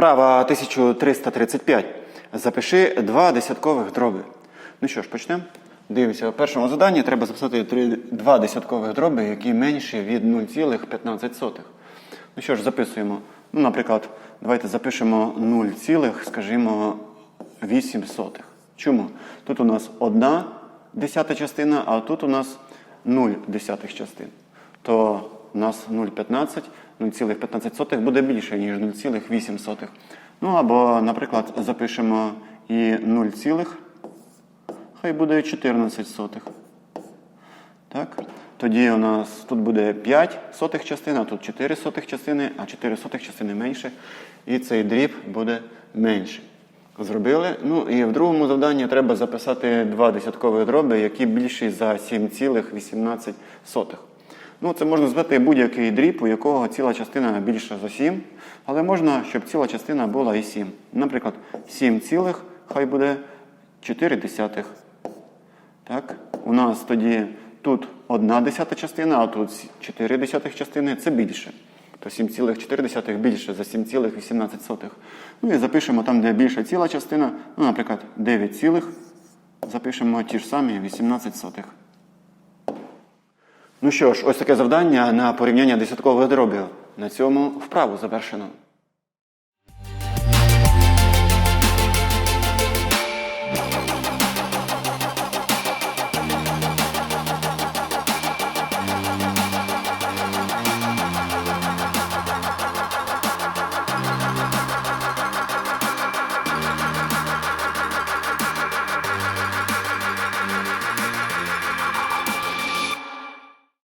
Вправа 1335. Запиши два десяткових дроби. Ну що ж, почнемо. Дивимося, у першому заданні треба записати два десяткових дроби, які менші від 0,15. Ну що ж, записуємо. Ну, наприклад, давайте запишемо 0, скажімо, 8 сотих. Чому? Тут у нас одна десята частина, а тут у нас 0 десятих частин. То у нас 0,15, 0,15 буде більше, ніж 0,8. Ну або, наприклад, запишемо і 0, хай буде 14 сотих. Так? Тоді у нас тут буде 5 сотих частин, а тут 4 сотих частини, а 4 сотих частини менше. І цей дріб буде менший. Зробили. Ну і в другому завданні треба записати два десяткових дроби, які більші за 7,18. Ну, це можна звати будь-який дріб, у якого ціла частина більша за 7, але можна, щоб ціла частина була і 7. Наприклад, 7 цілих, хай буде 4 десятих. Так? У нас тоді тут одна десята частина, а тут 4 десятих частини це більше. То 7,4 більше за 7,18. Ну і запишемо там, де більша ціла частина, ну, наприклад, 9 цілих, запишемо ті ж самі 18 сотих. Ну що ж, ось таке завдання на порівняння десяткових дробів. На цьому вправу завершено.